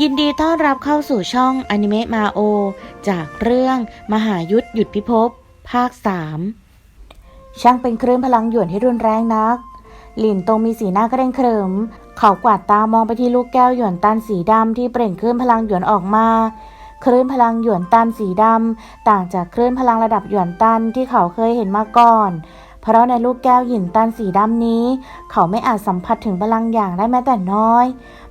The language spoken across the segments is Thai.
ยินดีต้อนรับเข้าสู่ช่องอนิเมะมาโอจากเรื่องมหายุทธหยุดพิภพภาค 3 ช่างเป็นคลื่นพลังหยวนที่รุนแรงนัก หลินตรงมีสีหน้าก็เร่งเคริม เขากวาดตามองไปที่ลูกแก้วหยวนตันสีดำที่เปล่งคลื่นพลังหยวนออกมาคลื่นพลังหยวนตันสีดำต่างจากคลื่นพลังระดับหยวนตันที่เขาเคยเห็นมาก่อนเเพราะในลูกแก้วหยินตันสีดำนี้ เขาไม่อาจสัมผัสถึงพลังอย่างได้แม้แต่น้อย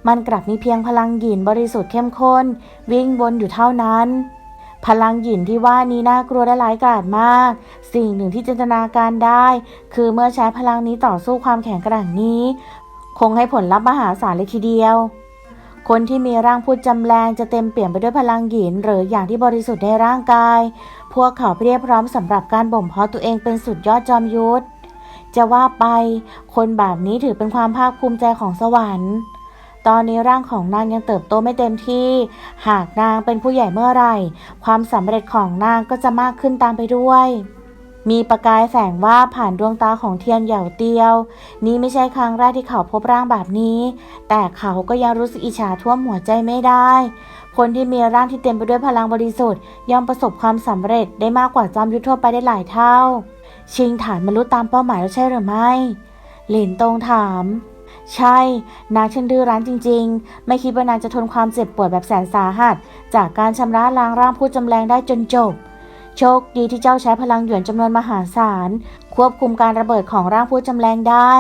มันกลับมีเพียงพลังหยินบริสุทธิ์เข้มข้น วิ่งวนอยู่เท่านั้น พลังหยินที่ว่านี้น่ากลัวและร้ายกาจมาก สิ่งหนึ่งที่จินตนาการได้ คือเมื่อใช้พลังนี้ต่อสู้ความแข็งแกร่งนี้ คงให้ผลลัพธ์มหาศาลเลยทีเดียว คนที่มีร่างพูดจำแรงจะเต็มเปี่ยมไปด้วยพลังหยิน หรืออย่างที่บริสุทธิ์ในร่างกาย พวกเขาเพียบพร้อมสำหรับการบ่มเพาะตัวเองเป็นสุดยอดจอมยุทธจะว่าไป คนแบบนี้ถือเป็นความภาคภูมิใจของสวรรค์ ตอนนี้ร่างของนางยังเติบโตไม่เต็มที่ หากนางเป็นผู้ใหญ่เมื่อไหร่ ความสำเร็จของนางก็จะมากขึ้นตามไปด้วย มีประกายแสงว่าผ่านดวงตาของเทียนเหย่าเตียว นี่ไม่ใช่ครั้งแรกที่เขาพบร่างแบบนี้ แต่เขาก็ยังรู้สึกอิจฉาท่วมหัวใจไม่ได้ คนที่มีร่างที่เต็มไปด้วยพลังบริสุทธิ์ย่อมประสบความสำเร็จได้มากกว่าจอมยุทธทั่วไปได้หลายเท่า ชิงฐานบรรลุตามเป้าหมายแล้วใช่หรือไม่ หลินตงถามใช่ นางช่างดื้อรั้นจริง ๆ ไม่คิดว่านางจะทนความเจ็บปวดแบบแสนสาหัส จากการชำระล้างร่างผู้จำแรงได้จนจบ โชคดีที่เจ้าใช้พลังหยวนจำนวนมหาศาล ควบคุมการระเบิดของร่างผู้จำแรงได้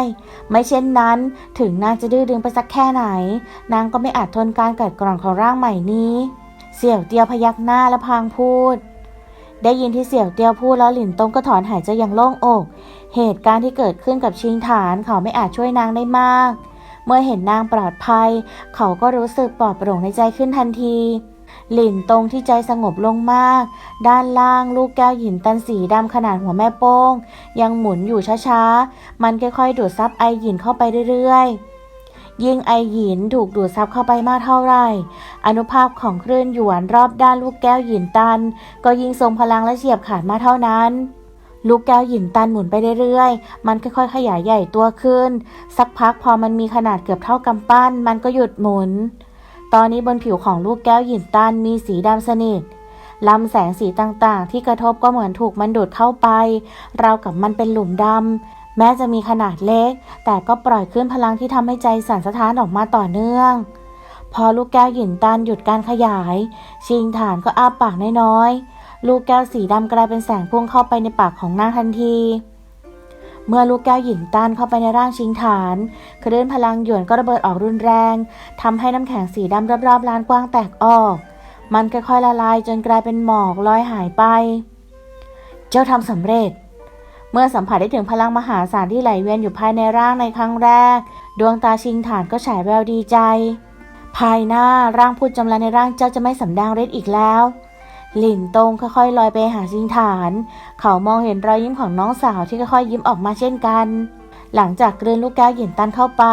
ไม่เช่นนั้นถึงนางจะดื้อดึงไปสักแค่ไหน นางก็ไม่อาจทนการกัดกร่อนของร่างใหม่นี้ เสี่ยวเตียวพยักหน้าและพางพูด ได้ยินที่เสี่ยวเตียวพูดแล้วหลินตงก็ถอนหายใจอย่างโล่งอก เหตุการณ์ที่เกิดขึ้นกับชิงฐานเขาไม่อาจช่วยนางได้มาก เมื่อเห็นนางปลอดภัย เขาก็รู้สึกปลอดโปร่งในใจขึ้นทันที หลินตรงที่ใจสงบลงมาก ด้านล่างลูกแก้วหินตันสีดำขนาดหัวแม่โป้ง ยังหมุนอยู่ช้าๆ มันค่อยๆ ดูดซับไอหินเข้าไปเรื่อยๆ ยิ่งไอหินถูกดูดซับเข้าไปมากเท่าไหร่ อนุภาพของคลื่นหยวนรอบด้านลูกแก้วหินตัน ก็ยิ่งทรงพลังและเฉียบขาดมากเท่านั้นลูกแก้วหินตันหมุนไปเรื่อยๆ มันค่อยๆ ขยายใหญ่ตัวขึ้น สักพักพอมันมีขนาดเกือบเท่ากำปั้น มันก็หยุดหมุน ตอนนี้บนผิวของลูกแก้วหยินตันมีสีดำสนิทลำแสงสีต่างๆ ที่กระทบก็เหมือนถูกมันดูดเข้าไป เรากับมันเป็นหลุมดำแม้จะมีขนาดเล็ก แต่ก็ปล่อยขึ้นพลังที่ทำให้ใจสั่นสะท้านออกมาต่อเนื่อง พอลูกแก้วหยินตันหยุดการขยาย ชิงฐานก็อ้าปากน้อยๆ ลูกแก้วสีดำกลายเป็นแสงพุ่งเข้าไปในปากของนางทันที เมื่อลูกแก้วหยินตันเข้าไปในร่างชิงฐานคลื่นพลังหยวนก็ระเบิดออกรุนแรงทำให้น้ำแข็งสีดำรอบๆลานกว้างแตกออก มันค่อยๆละลายจนกลายเป็นหมอกลอยหายไป เจ้าทำสำเร็จ เมื่อสัมผัสได้ถึงพลังมหาศาลที่ไหลเวียนอยู่ภายในร่างในครั้งแรก ดวงตาชิงฐานก็ฉายแววดีใจ ภายหน้าร่างพูดจำลาในร่างเจ้าจะไม่สำแดงฤทธิ์อีกแล้ว หลินตงค่อยๆลอยไปหาชิงฐาน เขามองเห็นรอยยิ้มของน้องสาวที่ค่อยๆยิ้มออกมาเช่นกัน หลังจากกลืนลูกแก้วหยินตันเข้าไป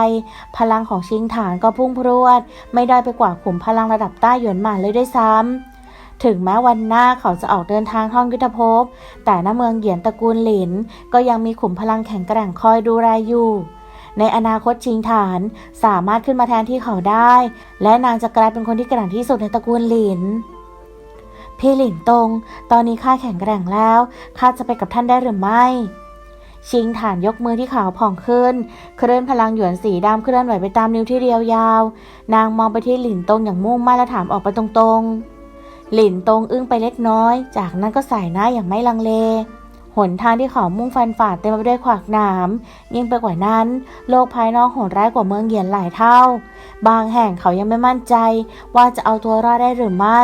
พลังของชิงฐานก็พุ่งพรวด ไม่ได้ไปกว่าขุมพลังระดับใต้หยวนหมานเลยด้วยซ้ำ ถึงแม้วันหน้าเขาจะออกเดินทางท่องยุทธภพ แต่ณเมืองเหยียนตระกูลหลิน ก็ยังมีขุมพลังแข็งแกร่งคอยดูแลอยู่ในอนาคตชิงฐานสามารถขึ้นมาแทนที่เขาได้ และนางจะกลายเป็นคนที่แกร่งที่สุดในตระกูลหลิน พี่หลินตง ตอนนี้ข้าแข็งแกร่งแล้วข้าจะไปกับท่านได้หรือไม่ชิงฐานยกมือที่ขาวผ่องขึ้น เคลื่อนพลังหยวนสีดำเคลื่อนไหวไปตามนิ้วที่เรียวยาว นางมองไปที่หลินตงอย่างมุ่งมั่นและถามออกไปตรงๆ หลินตงอึ้งไปเล็กน้อย จากนั้นก็สายหน้าอย่างไม่ลังเล หนทางที่เขามุ่งฟันฝ่าเต็มไปด้วยขวากหนาม ยิ่งไปกว่านั้น โลกภายนอกโหดร้ายกว่าเมืองเหยียนหลายเท่า บางแห่งเขายังไม่มั่นใจว่าจะเอาตัวรอดได้หรือไม่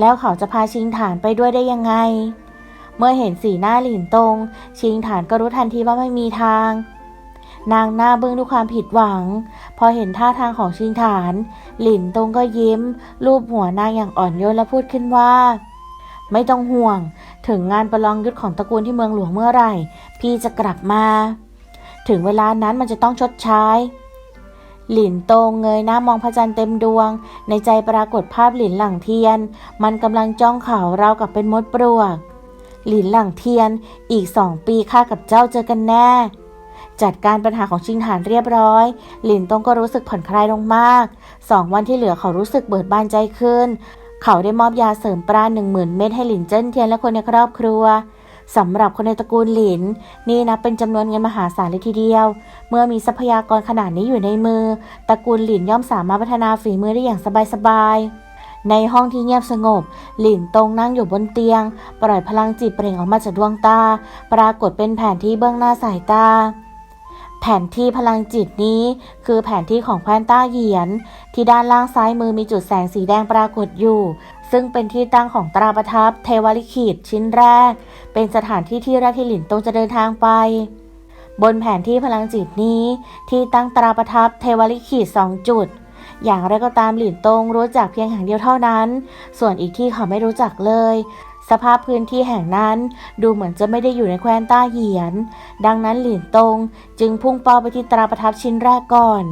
แล้วเขาจะพาชิงฐานไปด้วยได้ยังไง เมื่อเห็นสีหน้าหลินตง ชิงฐานก็รู้ทันทีว่าไม่มีทาง นางหน้าบึ้งด้วยความผิดหวัง พอเห็นท่าทางของชิงฐาน หลินตงก็ยิ้ม รูปหัวนางอย่างอ่อนโยนและพูดขึ้นว่า ไม่ต้องห่วง ถึงงานประลองยุทธของตระกูลที่เมืองหลวงเมื่อไหร่ พี่จะกลับมา ถึงเวลานั้นมันจะต้องชดใช้ หลินโตงเงยหน้ามองพระจันทร์เต็มดวง ในใจปรากฏภาพหลินหลังเทียน มันกำลังจ้องเขาเรากับเป็นมดปลวก หลินหลังเทียน อีกสองปีข้ากับเจ้าเจอกันแน่ จัดการปัญหาของชิงหานเรียบร้อย หลินตงก็รู้สึกผ่อนคลายลงมาก สองวันที่เหลือเขารู้สึกเบิดบานใจขึ้น เขาได้มอบยาเสริมปราณหนึ่งหมื่นเม็ดให้หลินเจิ้นเทียนและคนในครอบครัว สำหรับคนในตระกูลหลิน นี่นับเป็นจำนวนเงินมหาศาลเลยทีเดียว เมื่อมีทรัพยากรขนาดนี้อยู่ในมือ ตระกูลหลินย่อมสามารถพัฒนาฝีมือได้อย่างสบายๆในห้องที่เงียบสงบ หลินตรงนั่งอยู่บนเตียง ปล่อยพลังจิตเปล่งออกมาจากดวงตา ปรากฏเป็นแผนที่เบื้องหน้าสายตา แผนที่พลังจิตนี้ คือแผนที่ของแคว้นต้าเหยียน ที่ด้านล่างซ้ายมือมีจุดแสงสีแดงปรากฏอยู่ ซึ่งเป็นที่ตั้งของตราประทับเทวลิขิตชิ้นแรก เป็นสถานที่ที่รกที่หลินตงจะเดินทางไป บนแผนที่พลังจิตนี้ ที่ตั้งตราประทับเทวลิขิตสองจุด อย่างไรก็ตามหลินตงรู้จักเพียงแห่งเดียวเท่านั้น ส่วนอีกที่เขาไม่รู้จักเลย สภาพพื้นที่แห่งนั้นดูเหมือนจะไม่ได้อยู่ในแคว้นต้าเหยียน ดังนั้นหลินตงจึงพุ่งเป้าไปที่ตราประทับชิ้นแรกก่อน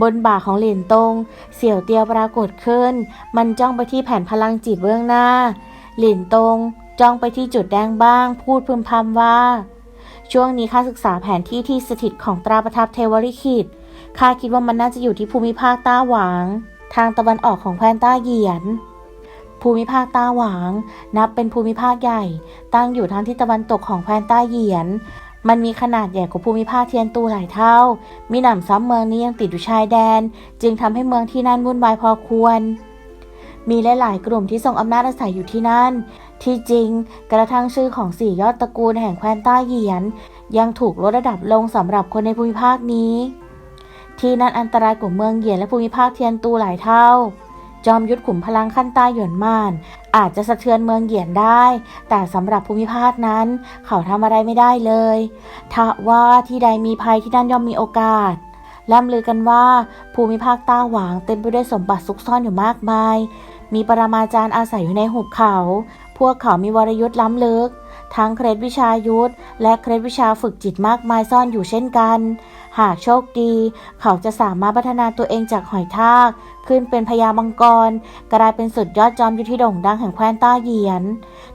บนบ่าของหลินตง เสี่ยวเตียวปรากฏขึ้น มันจ้องไปที่แผ่นพลังจิตเบื้องหน้าหลินตงจ้องไปที่จุดแดงบ้าง พูดพึมพำว่า ช่วงนี้ข้าศึกษาแผนที่ที่สถิตของตราประทับเทวริขิตข้าคิดว่ามันน่าจะอยู่ที่ภูมิภาคต้าหวาง ทางตะวันออกของแคว้นต้าเหยียน ภูมิภาคต้าหวาง นับเป็นภูมิภาคใหญ่ ตั้งอยู่ทางทิศตะวันตกของแคว้นต้าเหยียน มันมีขนาดใหญ่กว่าภูมิภาคเทียนตูหลายเท่า มีหนำซ้ำเมืองนี้ยังติดอยู่ชายแดน จึงทำให้เมืองที่นั่นวุ่นวายพอควร มีหลายๆกลุ่มที่ทรงอำนาจอาศัยอยู่ที่นั่น ที่จริงกระทั่งชื่อของสี่ยอดตระกูลแห่งแคว้นต้าเหยียน ยังถูกลดระดับลงสำหรับคนในภูมิภาคนี้ ที่นั่นอันตรายกว่าเมืองเหยียนและภูมิภาคเทียนตูหลายเท่า จอมยุทธขุมพลังขั้นใต้หยวนมาน อาจจะสะเทือนเมืองเหยียนได้ แต่สำหรับภูมิภาคนั้น เขาทำอะไรไม่ได้เลย ถ้าว่าที่ใดมีภัยที่นั่นย่อมมีโอกาสล่ำลือกันว่าภูมิภาคต้าหวางเต็มไปด้วยสมบัติซุกซ่อนอยู่มากมาย มีปรมาจารย์อาศัยอยู่ในหุบเขา พวกเขามีวรยุทธ์ล้ำลึก ทั้งเคล็ดวิชายุทธและเคล็ดวิชาฝึกจิตมากมายซ่อนอยู่เช่นกัน หากโชคดี เขาจะสามารถพัฒนาตัวเองจากหอยทาก ขึ้นเป็นพญามังกร กลายเป็นสุดยอดจอมยุทธที่โด่งดังแห่งแคว้นต้าเหยียน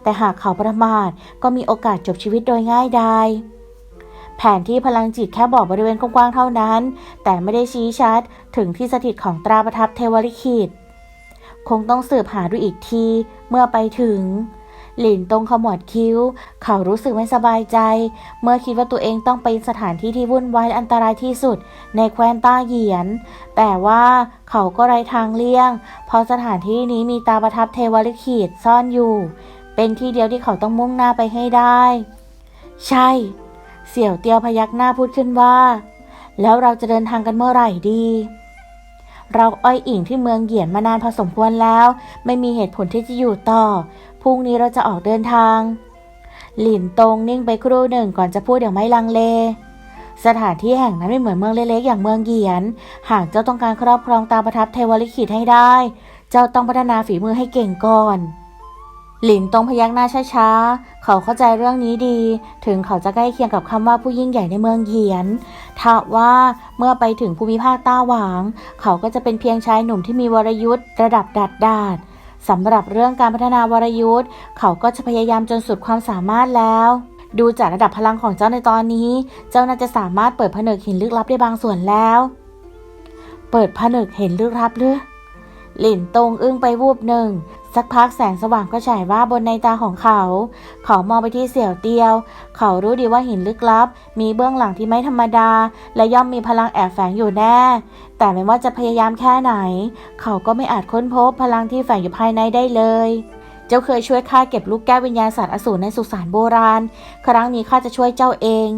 แต่หากเขาประมาทก็มีโอกาสจบชีวิตโดยง่ายดายแผนที่พลังจิตแค่บอกบริเวณกว้างๆเท่านั้น แต่ไม่ได้ชี้ชัดถึงที่สถิตของตราประทับเทวลิขิต คงต้องสืบหาดูอีกทีเมื่อไปถึง หลินตรงขมวดคิ้ว เขารู้สึกไม่สบายใจ เมื่อคิดว่าตัวเองต้องไปสถานที่ที่วุ่นวายอันตรายที่สุด ในแคว้นต้าเหยียน แต่ว่าเขาก็ไร้ทางเลี่ยง เพราะสถานที่นี้มีตาประทับเทวลิขิตซ่อนอยู่ เป็นที่เดียวที่เขาต้องมุ่งหน้าไปให้ได้ ใช่ เสี่ยวเตียวพยักหน้าพูดขึ้นว่า แล้วเราจะเดินทางกันเมื่อไหร่ดีเราอ้อยอิงที่เมืองเหยียนมานานพอสมควรแล้ว ไม่มีเหตุผลที่จะอยู่ต่อ พรุ่งนี้เราจะออกเดินทาง หลินตงนิ่งไปครู่หนึ่งก่อนจะพูดอย่างไม่ลังเล สถานที่แห่งนั้นไม่เหมือนเมืองเล็กๆอย่างเมืองเหียน หากเจ้าต้องการครอบครองตามประทับเทวลิขิตให้ได้ เจ้าต้องพัฒนาฝีมือให้เก่งก่อน หลินตงพยักหน้าช้าๆ เขาเข้าใจเรื่องนี้ดี ถึงเขาจะใกล้เคียงกับคำว่าผู้ยิ่งใหญ่ในเมืองเหียนถ้าว่าเมื่อไปถึงภูมิภาคต้าหวาง เขาก็จะเป็นเพียงชายหนุ่มที่มีวรยุทธ์ระดับดัดดาด สำหรับเรื่องการพัฒนาวรยุทธ์ เขาก็จะพยายามจนสุดความสามารถแล้ว ดูจากระดับพลังของเจ้าในตอนนี้ เจ้าน่าจะสามารถเปิดผนึกหินลึกลับได้บางส่วนแล้ว เปิดผนึกเห็นลึกลับหรือหลินตรงอึ้งไปวูบหนึ่ง สักพักแสงสว่างก็ฉายว่าบนในตาของเขา เขามองไปที่เสี่ยวเตียว เขารู้ดีว่าหินลึกลับ มีเบื้องหลังที่ไม่ธรรมดา และย่อมมีพลังแอบแฝงอยู่แน่ แต่ไม่ว่าจะพยายามแค่ไหน เขาก็ไม่อาจค้นพบพลังที่แฝงอยู่ภายในได้เลย เจ้าเคยช่วยข้าเก็บลูกแก้ววิญญาณสัตว์อสูรในสุสานโบราณ ครั้งนี้ข้าจะช่วยเจ้าเอง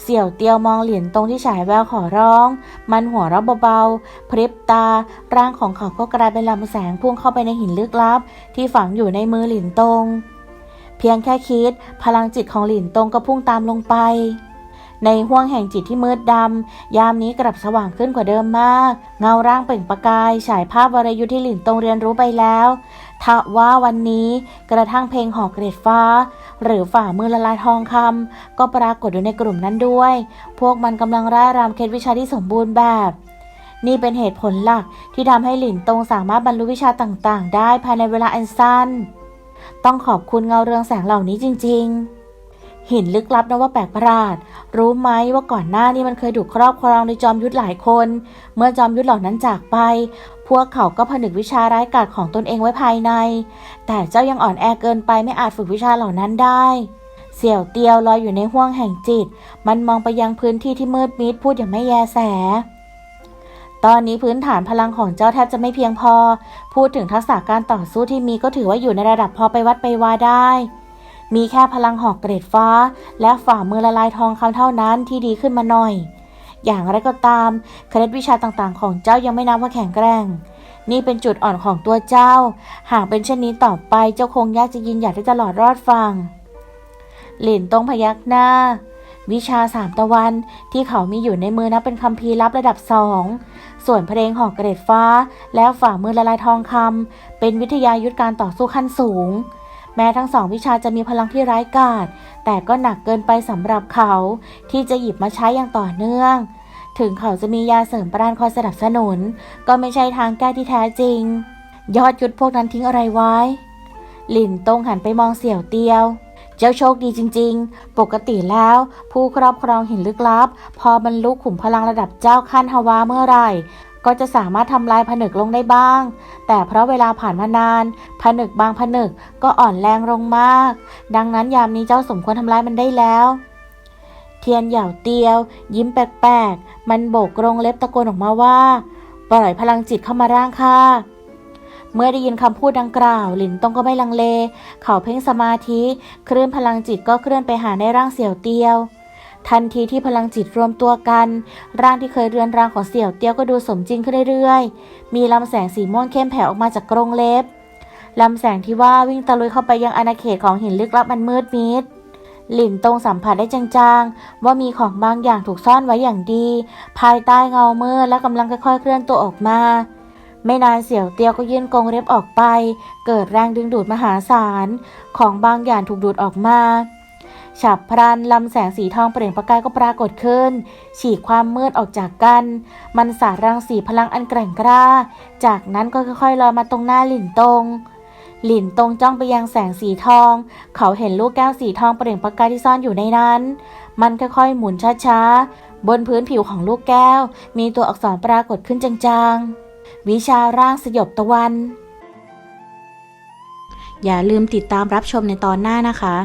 เสี่ยวเตียวมองเหรียญตรงที่ฉายแววขอร้อง มันหัวเราะเบาๆ พริบตา ร่างของเขาก็กลายเป็นลำแสงพุ่งเข้าไปในหินลึกลับ ที่ฝังอยู่ในมือหลินตง เพียงแค่คิด พลังจิตของหลินตงก็พุ่งตามลงไป ในห้วงแห่งจิตที่มืดดำ ยามนี้กลับสว่างขึ้นกว่าเดิมมาก เงาร่างเปล่งประกายฉายภาพวรยุทธ์ที่หลินตงเรียนรู้ไปแล้วทว่าวันนี้กระทั่งเพลงหอกเกรดฟ้า หรือฝ่ามือละลายทองคำก็ปรากฏอยู่ในกลุ่มนั้นด้วย พวกมันกำลังร่ายรำเคล็ดวิชาที่สมบูรณ์แบบนี่เป็นเหตุผลหลักที่ทำให้หลินตงสามารถบรรลุวิชาต่างๆ ได้ภายในเวลาอันสั้น ต้องขอบคุณเงาเรืองแสงเหล่านี้จริง ๆ หินลึกลับนะว่าแปลกประหลาด รู้ไหมว่าก่อนหน้านี้มันเคยถูกครอบครองโดยจอมยุทธหลายคน เมื่อจอมยุทธเหล่านั้นจากไป พวกเขาก็ผนึกวิชาร้ายกาจของตนเองไว้ภายใน แต่เจ้ายังอ่อนแอเกินไปไม่อาจฝึกวิชาเหล่านั้นได้เสี่ยวเตียวลอยอยู่ในห้วงแห่งจิต มันมองไปยังพื้นที่ที่มืดมิดพูดอย่างไม่แยแส ตอนนี้พื้นฐานพลังของเจ้าแทบจะไม่เพียงพอ พูดถึงทักษะการต่อสู้ที่มีก็ถือว่าอยู่ในระดับพอไปวัดไปวาได้ มีแค่พลังหอกเกรดฟ้า และฝ่ามือละลายทองคำเท่านั้นที่ดีขึ้นมาหน่อย อย่างไรก็ตามเคล็ดวิชาต่างๆ ของเจ้ายังไม่นับว่าแข็งแกร่ง นี่เป็นจุดอ่อนของตัวเจ้า หากเป็นเช่นนี้ต่อไปเจ้าคงยากจะยินหยัดที่จะหลอดรอดฟัง หลินตงพยักหน้า วิชาสามตะวันที่เขามีอยู่ในมือนับเป็นคัมภีร์ลับระดับสองส่วนเพลงหอกเกรดฟ้า และฝ่ามือละลายทองคำเป็นวิทยายุทธการต่อสู้ขั้นสูง แม้ทั้งสองวิชาจะมีพลังที่ร้ายกาจแต่ก็หนักเกินไปสำหรับเขาที่จะหยิบมาใช้อย่างต่อเนื่อง ถึงเขาจะมียาเสริมปราณคอยสนับสนุน ก็ไม่ใช่ทางแก้ที่แท้จริง ยอดยุทธพวกนั้นทิ้งอะไรไว้ หลินตงหันไปมองเสี่ยวเตียว เจ้าโชคดีจริง ๆ ปกติแล้ว ผู้ครอบครองหินลึกลับ พอบรรลุขุมพลังระดับเจ้าขั้นฮาวาเมื่อไหร่ ก็จะสามารถทำลายผนึกลงได้บ้าง แต่เพราะเวลาผ่านมานาน ผนึกบางผนึกก็อ่อนแรงลงมาก ดังนั้นยามนี้เจ้าสมควรทำลายมันได้แล้ว เทียนเหย่าเตียว ยิ้มแปลกๆ มันโบกกรงเล็บตะโกนออกมาว่า ปล่อยพลังจิตเข้ามาร่างค่ะเมื่อได้ยินคำพูดดังกล่าว หลินตงก็ไม่ลังเล เขาเพ่งสมาธิ คลื่นพลังจิตก็เคลื่อนไปหาในร่างเสี่ยวเตียว ทันทีที่พลังจิตรวมตัวกัน ร่างที่เคยเรือนร่างของเสี่ยวเตี้ยวก็ดูสมจริงขึ้นเรื่อยๆ มีลำแสงสีม่วงเข้มแผ่ออกมาจากกรงเล็บลำแสงที่ว่าวิ่งตะลุยเข้าไปยังอาณาเขตของหินลึกลับมันมืดมิดหลินตรงสัมผัสได้จางๆ ว่ามีของบางอย่างถูกซ่อนไว้อย่างดี ภายใต้เงามืดและกำลังค่อยๆ เคลื่อนตัวออกมา ไม่นานเสี่ยวเตียวก็ยื่นกรงเล็บออกไป เกิดแรงดึงดูดมหาศาล ของบางอย่างถูกดูดออกมา ฉับพลันลำแสงสีทองเปล่งประกายก็ปรากฏขึ้น ฉีกความมืดออกจากกัน มันสาดรังสีพลังอันแกร่งกล้า จากนั้นก็ค่อยๆลอยมาตรงหน้าหลินตง หลินตงจ้องไปยังแสงสีทอง เขาเห็นลูกแก้วสีทองเปล่งประกายที่ซ่อนอยู่ในนั้น มันค่อยๆหมุนช้าๆ บนพื้นผิวของลูกแก้ว มีตัวอักษรปรากฏขึ้นจางๆ วิชาร่างสยบตะวัน อย่าลืมติดตามรับชมในตอนหน้านะคะ